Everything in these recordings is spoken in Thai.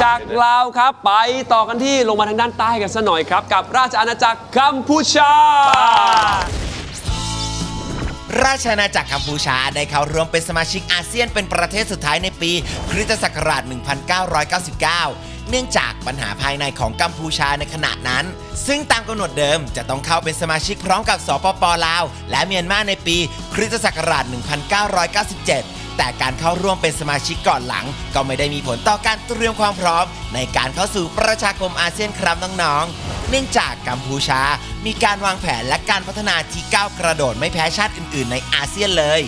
จากลาวครับไปต่อกันที่ลงมาทางด้านใต้กันสัหน่อยครับ กับราชอาณาจักรกัมพูชา ราชอาณาจักรกัมพูชาได้เข้าร่วมเป็นสมาชิกอาเซียนเป็นประเทศสุดท้ายในปี คริสตศักราช 1999 เนื่องจากปัญหาภายในของกัมพูชาในขณะนั้น ซึ่งตามกำหนดเดิมจะต้องเข้าเป็นสมาชิกพร้อมกับสปปลาว และเมียนมาในปี คริสตศักราช 1997 แต่การเข้าร่วมเป็นสมาชิกก่อนหลัง ก็ไม่ได้มีผลต่อการเตรียมความพร้อม ในการเข้าสู่ประชาคมอาเซียนครับน้องๆ เนื่องจากกัมพูชา มีการวางแผนและการพัฒนาที่ก้าวกระโดดไม่แพ้ชาติอื่น ๆ ในอาเซียนเลย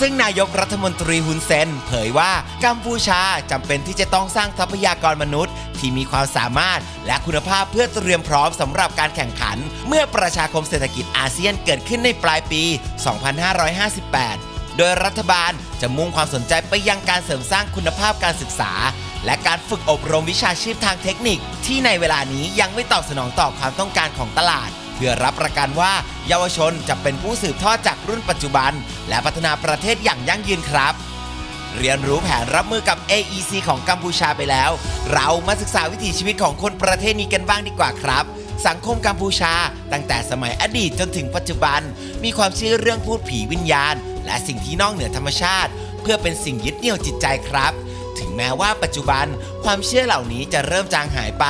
ซึ่งนายกรัฐมนตรีฮุนเซนเผยว่ากัมพูชาจำเป็นที่จะต้องสร้างทรัพยากรมนุษย์ ที่มีความสามารถและคุณภาพเพื่อเตรียมพร้อมสำหรับการแข่งขัน เมื่อประชาคมเศรษฐกิจอาเซียนเกิดขึ้นในปลายปี 2558 โดยรัฐบาลจะมุ่งความสนใจไปยังการเสริมสร้างคุณภาพการศึกษา และการฝึกอบรมวิชาชีพทางเทคนิค ที่ในเวลานี้ยังไม่ตอบสนองต่อความต้องการของตลาด เพื่อรับประกันว่าเยาวชนจะเป็นผู้สืบทอดจากรุ่นปัจจุบัน และพัฒนาประเทศอย่างยั่งยืนครับ เรียนรู้แผนรับมือกับ AEC ของกัมพูชาไปแล้ว เรามาศึกษาวิถีชีวิตของคนประเทศนี้กันบ้างดีกว่าครับสังคมกัมพูชา ตั้งแต่สมัยอดีตจนถึงปัจจุบัน มีความเชื่อเรื่องพูดผีวิญญาณ และสิ่งที่นอกเหนือธรรมชาติ เพื่อเป็นสิ่งยึดเหนี่ยวจิตใจครับ ถึงแม้ว่าปัจจุบันความเชื่อเหล่านี้จะเริ่มจางหายไป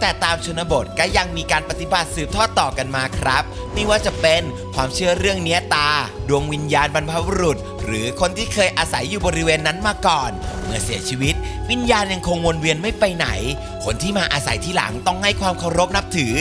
แต่ตามชนบทก็ยังมีการปฏิบัติสืบทอดต่อกันมาครับ ไม่ว่าจะเป็นความเชื่อเรื่องเนี้ยตา ดวงวิญญาณบรรพบุรุษ หรือคนที่เคยอาศัยอยู่บริเวณนั้นมาก่อน เมื่อเสียชีวิต วิญญาณยังคงวนเวียนไม่ไปไหน คนที่มาอาศัยที่หลังต้องให้ความเคารพนับถือ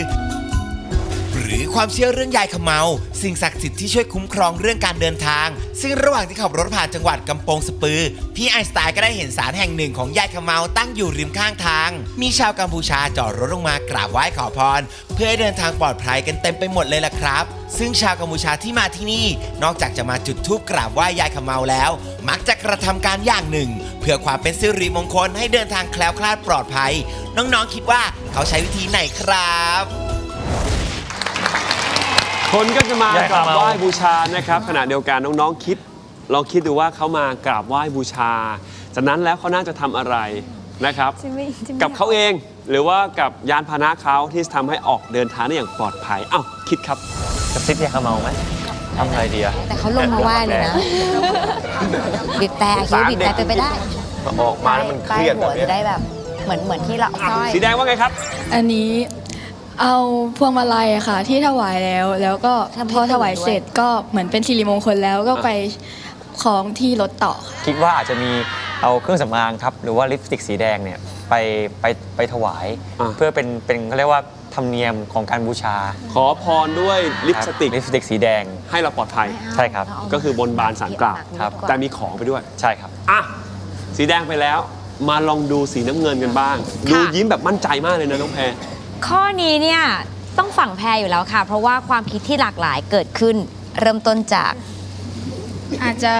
หรือความเชื่อเรื่องยายขมเมาสิ่งศักดิ์สิทธิ์ที่ช่วยคุ้มครองเรื่องการเดินทาง ซึ่งระหว่างที่ขับรถผ่านจังหวัดกำปงสปือ พี่ไอน์สไตน์ก็ได้เห็นศาลแห่งหนึ่งของยายขมเมาตั้งอยู่ริมข้างทาง มีชาวกัมพูชาจอดรถลงมากราบไหว้ขอพร เพื่อให้เดินทางปลอดภัยกันเต็มไปหมดเลยล่ะครับ ซึ่งชาวกัมพูชาที่มาที่นี่ นอกจากจะมาจุดธูปกราบไหว้ยายขมเมาแล้ว มักจะกระทำการอย่างหนึ่ง เพื่อความเป็นสิริมงคลให้เดินทางแคล้วคลาดปลอดภัย น้องๆคิดว่าเขาใช้วิธีไหนครับ คนก็จะมาใหญ่กราบครับไหว้บูชานะครับขณะเดียวกันน้องๆคิดลองคิดดูว่าเขามากราบไหว้บูชา จากนั้นแล้วเขาน่าจะทำอะไรนะครับ จริงไหมจริงไหม กับเขาเองหรือว่ากับยานพาหนะเขาที่ทำให้ออกเดินทางได้อย่างปลอดภัยเอ้าคิดครับกับซิปยาคาเมาไหมทำไงดีอะแต่เขาลงมาไหว้เลยนะ บีบแต่คิดว่าบีบแต่เป็นไปได้ออกมาแล้วมันเครียดใต้แบหับวเนี้จะยได้แบบ เหมือนเหมือนที่เราสร้อยสีแดงว่าไงครับ อันนี้ เอาพวงมาลัยอะค่ะ ที่ถวายแล้วแล้วก็ทำให้พอถวายตื่นด้วย เสร็จก็เหมือนเป็นสิริมงคลแล้วก็ไปของที่รถต่อค่ะคิดว่าอาจจะมีเอาเครื่องสำอางครับ หรือว่าลิปสติกสีแดงเนี่ยไปไปไปถวาย อ่าเพื่อเป็นเป็นเขาเรียกว่าธรรมเนียมของการบูชาขอพรด้วยลิปสติกครับลิปสติกสีแดง ให้เราปลอดภัย ใช่ครับ ก็คือบนบานสารกล่าว ครับ แต่มีของไปด้วย ใช่ครับ อะ สีแดงไปแล้ว มาลองดูสีน้ำเงินกันบ้าง ดูยิ้มแบบมั่นใจมากเลยนะน้องแพร ข้อนี้เนี่ยต้องฝั่งแพรอยู่แล้วค่ะ เพราะว่าความคิดที่หลากหลายเกิดขึ้น เริ่มต้นจาก อาจจะ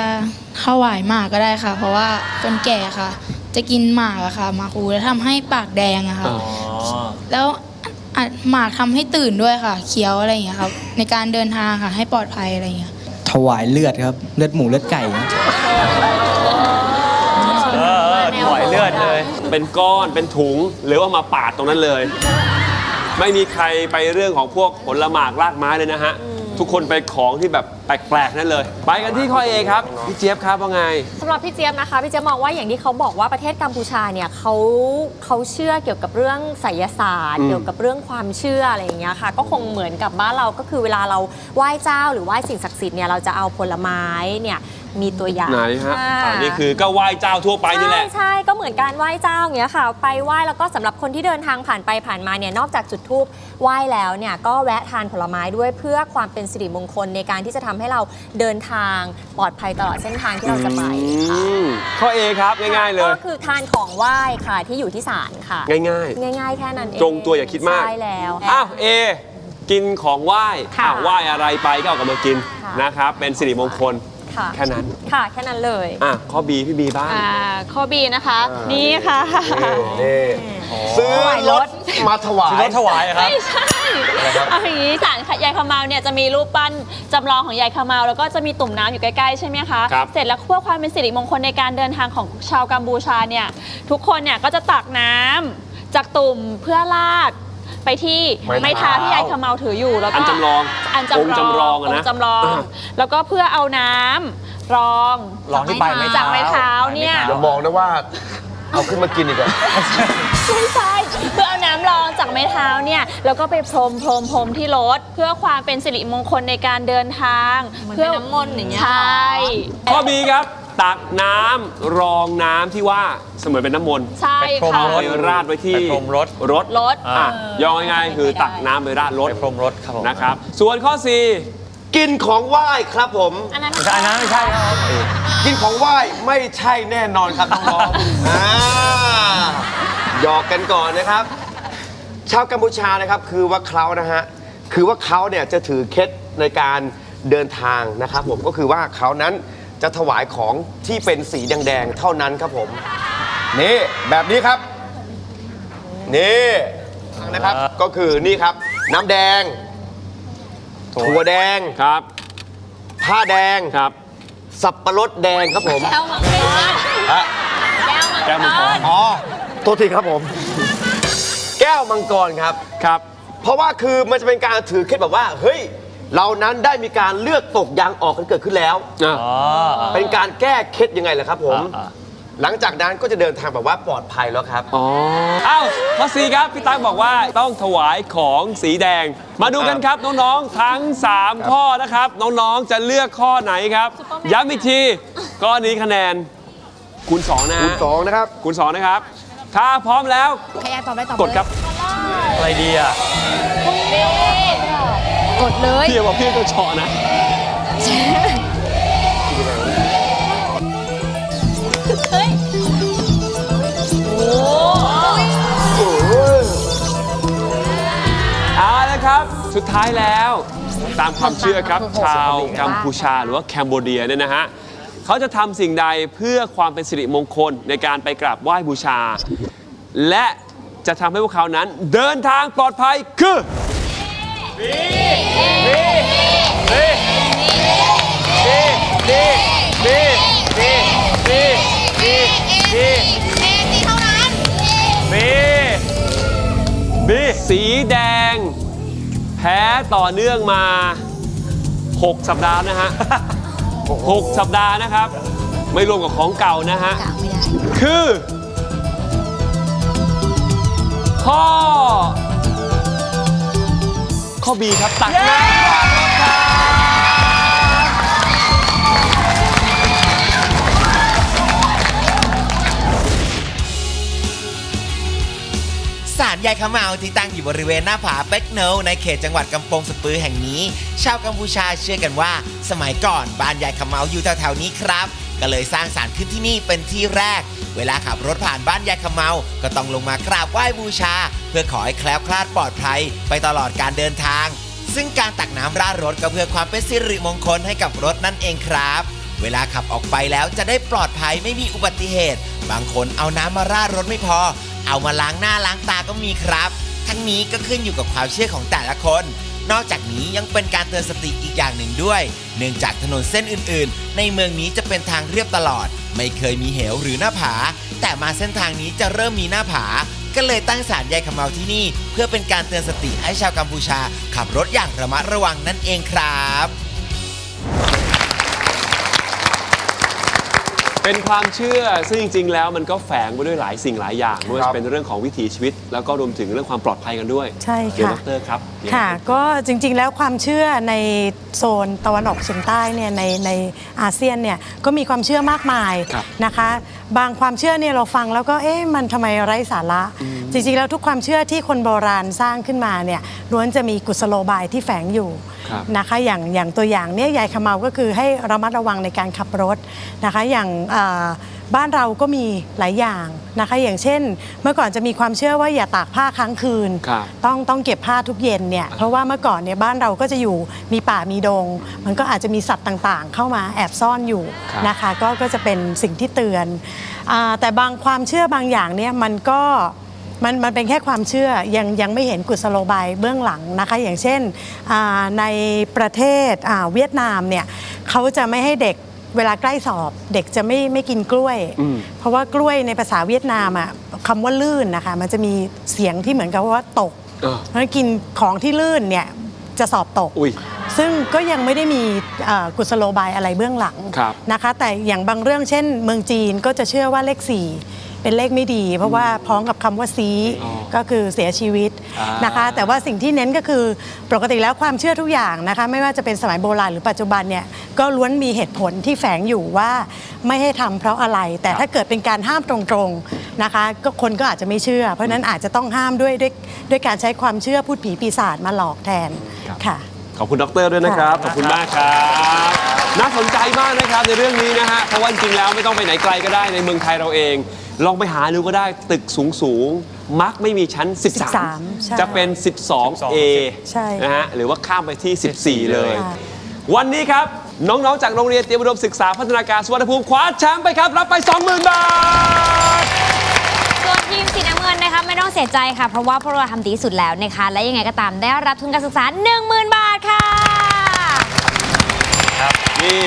ถวายหมากก็ได้ค่ะ เพราะว่าคนแก่ค่ะ จะกินหมากอะค่ะหมากคูแล้วทำให้ปากแดงอะค่ะอ๋อแล้วอะหมากทำให้ตื่นด้วยค่ะเคี้ยวอะไรอย่างเงี้ยครับ ในการเดินทางค่ะให้ปลอดภัยอะไรอย่างเงี้ย ถวายเลือดครับ เลือดหมูเลือดไก่ครับเออถวายเลือดเลย เป็นก้อนเป็นถุงหรือว่ามาปาดตรงนั้นเลย ไม่มีใครไปเรื่องของพวกผลหมากรากไม้เลยนะฮะ ทุกคนไปของที่แบบแปลกๆนั่นเลย ไปกันที่ข้อเอครับพี่เจี๊ยบครับว่าไง สำหรับพี่เจี๊ยบนะคะพี่เจี๊ยบมองว่าอย่างที่เขาบอกว่าประเทศกัมพูชาเนี่ยเขาเขาเชื่อเกี่ยวกับเรื่องไสยศาสตร์อืมเกี่ยวกับเรื่องความเชื่ออะไรอย่างเงี้ยค่ะ ก็คงเหมือนกับบ้านเราก็คือเวลาเราไหว้เจ้า หรือไหว้สิ่งศักดิ์สิทธิ์เนี่ยเราจะเอาผลไม้เนี่ย มีตัวอย่างไหนฮะอ่าอ่านี่คือก็ไหว้เจ้าทั่วไปนี่แหละใช่ใช่ก็เหมือนการไหว้เจ้าอย่างเงี้ยค่ะ ไปไหว้แล้วก็สำหรับคนที่เดินทางผ่านไปผ่านมาเนี่ยนอกจากจุดธูปไหว้แล้วเนี่ยก็แวะทานผลไม้ด้วยเพื่อความเป็นสิริมงคลในการที่จะทำให้เราเดินทางปลอดภัยตลอดเส้นทางที่เราจะไปค่ะอืมข้อ A ครับ ง่ายๆเลย ก็คือทานของไหว้ค่ะที่อยู่ที่ศาลค่ะ ง่าย ง่ายๆ แค่นั้นเองตรงตัวอย่าคิดมาก ใช่แล้ว ๆ อ้าว A กินของไหว้ค่ะอ้าวไหว้อะไรไปก็เอากลับมากินค่ะ นะครับ เป็นสิริมงคล ค่ะ แค่นั้น ค่ะ แค่นั้นเลยอะข้อ B พี่บีบ้าง อ่าข้อบีนะคะ นี่ค่ะ นี่ซื้อรถมาถวาย ซื้อรถถวายครับ ไม่ใช่เอาอย่างนี้ศาลยายขมาวเนี่ยจะมีรูปปั้นจำลองของยายขมาวแล้วก็จะมีตุ่มน้ำอยู่ใกล้ๆใช่ไหมคะครับ เสร็จแล้วเพื่อความเป็นสิริมงคลในการเดินทางของชาวกัมพูชาเนี่ยทุกคนเนี่ยก็จะตักน้ำจากตุ่มเพื่อลาด ไปที่ไม้ไม้เท้าเท้าที่ยายขมาวถืออยู่แล้วก็อันจำลองอันจำลององค์จำลองอะนะ ค์จำลองอ่าแล้วก็เพื่อเอาน้ำรองรองที่ปลายไม้จากไม้เท้าเนี่ย อย่ามองนะว่า เอาขึ้นมากินอีกอะไม่ใช่เพื่อเอาน้ำรองจากไม้เท้าเนี่ยแล้วก็ไปพรมพรมพรมที่รถ เพื่อความเป็นสิริมงคลในการเดินทางเหมือนเป็นน้ำมนต์อย่างเงี้ยใช่ ข้อบีครับ ตักน้ำรองน้ำที่ว่าเสมือนเป็นน้ำมนต์ใช่ไปพรมค่ะ เอาไปราดไว้ที่ไปพรมรถรถรถ อะยองง่ายๆคือตักน้ำไปราดรถไปพรมรถครับผมนะครับ ส่วนข้อ กินของไหว้ครับผม อันนั้นไม่ใช่อันนั้นไม่ใช่ครับ กินของไหว้ไม่ใช่แน่นอนครับน้องๆ อ่าหยอกกันก่อนนะครับ ชาวกัมพูชานะครับคือว่าเขานะฮะคือว่าเขาเนี่ยจะถือเคล็ดในการเดินทางนะครับผมก็คือว่าเขานั้น จะถวายของที่เป็นสีแดงๆเท่านั้นครับผม นี่แบบนี้ครับ นี่นะครับก็คือนี่ครับ น้ำแดงถั่วแดง4ครับ ผ้าแดงครับ สับปะรดแดงครับผมแก้วมังกรฮะแก้วมังแก้วมังกกรรอ๋อโทษทีครับผม แก้วมังกรครับครับ เพราะว่าคือมันจะเป็นการถือเคล็ดแบบว่าเฮ้ย เรานั้นได้มีการเลือกตกยางออกกันเกิดขึ้นแล้วอะอ๋อเป็นการแก้เคล็ดยังไงล่ะครับผมอ่าหลังจากนั้นก็จะเดินทางแบบว่าปลอดภัยแล้วครับอ๋ออ้าวข้อ4ครับ พี่ตั๊กบอกว่าต้องถวายของสีแดง มาดูกันครับน้องๆทั้ง 3 ข้อนะครับ น้องๆจะเลือกข้อไหนครับ ย้ำอีกทีข้อนี้คะแนน คูณ2นะคูฮะณสองนะครับ คูณ2นะครับ ถ้าพร้อมแล้ว ใครอยากตอบได้ตอบกดครับ อะไรดีอะ กดเลย พี่บอกพี่ต้องเฉาะนะเอาละครับ สุดท้ายแล้ว ตามความเชื่อครับ ชาวกัมพูชาหรือว่าแคนโบเดียเนี่ยนะฮะเขาจะทำสิ่งใดเพื่อความเป็นสิริมงคลในการไปกราบไหว้บูชา และจะทำให้พวกเขานั้นเดินทางปลอดภัยคือ สีแดง แพ้ต่อเนื่องมา 6 สัปดาห์นะฮะ 6 สัปดาห์นะครับ ไม่รวมกับของเก่านะฮะกลางไม่ได้คือ ข้อ ข้อบีครับตักน้ำก่อนครับ ศาลยายขมาวที่ตั้งอยู่บริเวณหน้าผาเป็กโนในเขตจังหวัดกำปงสปือแห่งนี้ ชาวกัมพูชาเชื่อกันว่า สมัยก่อนบ้านยายขมาวอยู่แถวๆนี้ครับ ก็เลยสร้างศาลขึ้นที่นี่เป็นที่แรก เวลาขับรถผ่านบ้านยายขมาวก็ต้องลงมากราบไหว้บูชา เพื่อขอให้แคล้วคลาดปลอดภัย ไปตลอดการเดินทาง ซึ่งการตักน้ำราดรถก็เพื่อความเป็นสิริมงคลให้กับรถนั่นเองครับเวลาขับออกไปแล้วจะได้ปลอดภัยไม่มีอุบัติเหตุ บางคนเอาน้ำมาราดรถไม่พอ เอามาล้างหน้าล้างตาก็มีครับ ทั้งนี้ก็ขึ้นอยู่กับความเชื่อของแต่ละคน นอกจากนี้ยังเป็นการเตือนสติอีกอย่างหนึ่งด้วย เนื่องจากถนนเส้นอื่นๆ ในเมืองนี้จะเป็นทางเรียบตลอด ไม่เคยมีเหวหรือหน้าผา แต่มาเส้นทางนี้จะเริ่มมีหน้าผา ก็เลยตั้งศาลยายขมเมาที่นี่ เพื่อเป็นการเตือนสติให้ชาวกัมพูชา ขับรถอย่างระมัดระวังนั่นเองครับ เป็นความเชื่อซึ่งจริง ๆ แล้วมันก็แฝงไปด้วยหลายสิ่งหลายอย่างไม่ว่าครับจะเป็นเรื่องของวิถีชีวิต แล้วก็รวมถึงเรื่องความปลอดภัยกันด้วยใช่เดี๋ยวค่ะดรครับมีอะไรค่ะ ก็จริงๆ แล้วความเชื่อในโซนตะวันออกเฉียงใต้เนี่ยในในอาเซียนเนี่ยก็มีความเชื่อมากมายครับนะคะ บางความเชื่อเนี่ยเราฟังแล้วก็เอ๊ะมันทำไมไร้สาระ จริงๆ แล้วทุกความเชื่อที่คนโบราณสร้างขึ้นมาเนี่ยล้วนจะมีกุศโลบายที่แฝงอยู่ครับ นะคะ อย่างอย่างตัวอย่างเนี่ยยายขมเมาก็คือให้ระมัดระวังในการขับรถนะคะ อย่างเอ่อบ้านเราก็มีหลายอย่างนะคะ อย่างเช่น เมื่อก่อนจะมีความเชื่อว่าอย่าตากผ้าค้างคืน ครับต้องต้องเก็บผ้าทุกเย็นเนี่ยเพราะว่าเมื่อก่อนเนี่ยบ้านเราก็จะอยู่มีป่ามีดง มันก็อาจจะมีสัตว์ต่างๆ เข้ามาแอบซ่อนอยู่ครับ นะคะก็ก็จะเป็นสิ่งที่เตือนอาแต่บางความเชื่อบางอย่างเนี่ยมันก็มันมันเป็นแค่ความเชื่อยังยังไม่เห็นกุศโลบายเบื้องหลังนะคะ อย่างเช่นอ่าในประเทศอ่าเวียดนามเนี่ยเขาจะไม่ให้เด็ก เวลาใกล้สอบเด็กจะไม่ไม่กินกล้วยอืมเพราะว่ากล้วยในภาษาเวียดนามอะคำว่าลื่นนะคะ มันจะมีเสียงที่เหมือนกับว่าตกเออเพราะฉะนั้นกินของที่ลื่นเนี่ยจะสอบตกอุ้ยซึ่งก็ยังไม่ได้มีเอ่อกุศโลบายอะไรเบื้องหลังครับนะคะ แต่อย่างบางเรื่องเช่น เมืองจีนก็จะเชื่อว่าเลข4 เป็นเลขไม่ดี เพราะว่าพ้องกับคำว่าซีอ๋อก็คือเสียชีวิตอ่านนะคะแต่ว่าสิ่งที่เน้นก็คือปกติแล้วความเชื่อทุกอย่างนะคะ ไม่ว่าจะเป็นสมัยโบราณหรือปัจจุบันเนี่ยก็ล้วนมีเหตุผลที่แฝงอยู่ว่าไม่ให้ทำเพราะอะไร แต่ถ้าเกิดเป็นการห้ามตรงๆนะคะ ก็คนก็อาจจะไม่เชื่อ เพราะฉะนั้นอาจจะต้องห้ามด้วยด้วยด้วยการใช้ความเชื่อพูดผีปีศาจมาหลอกแทนค่ะ ขอบคุณดรด้วยนะครับ ขอบคุณมากครับ น่าสนใจมากนะครับในเรื่องนี้นะฮะ เพราะว่าจริงๆแล้วไม่ต้องไปไหนไกลก็ได้ในเมืองไทยเราเอง ลองไปหาดูก็ได้ตึกสูงสูงๆมักไม่มีชั้น 13ใช่13จะเป็น 12A ใช่ นะฮะหรือว่าข้ามไปที่ 14 เลย ค่ะ วันนี้ครับ น้องๆ จากโรงเรียนเตรียมอุดมศึกษาพัฒนาการสุวรรณภูมิคว้าแชมป์ไปครับ รับไป 20,000 บาท ส่วนทีมสีน้ำเงินนะคะไม่ต้องเสียใจค่ะ เพราะว่าพวกเราทำดีที่สุดแล้วนะคะ และยังไงก็ตามได้รับทุนการศึกษา 10,000 บาทค่ะ นี่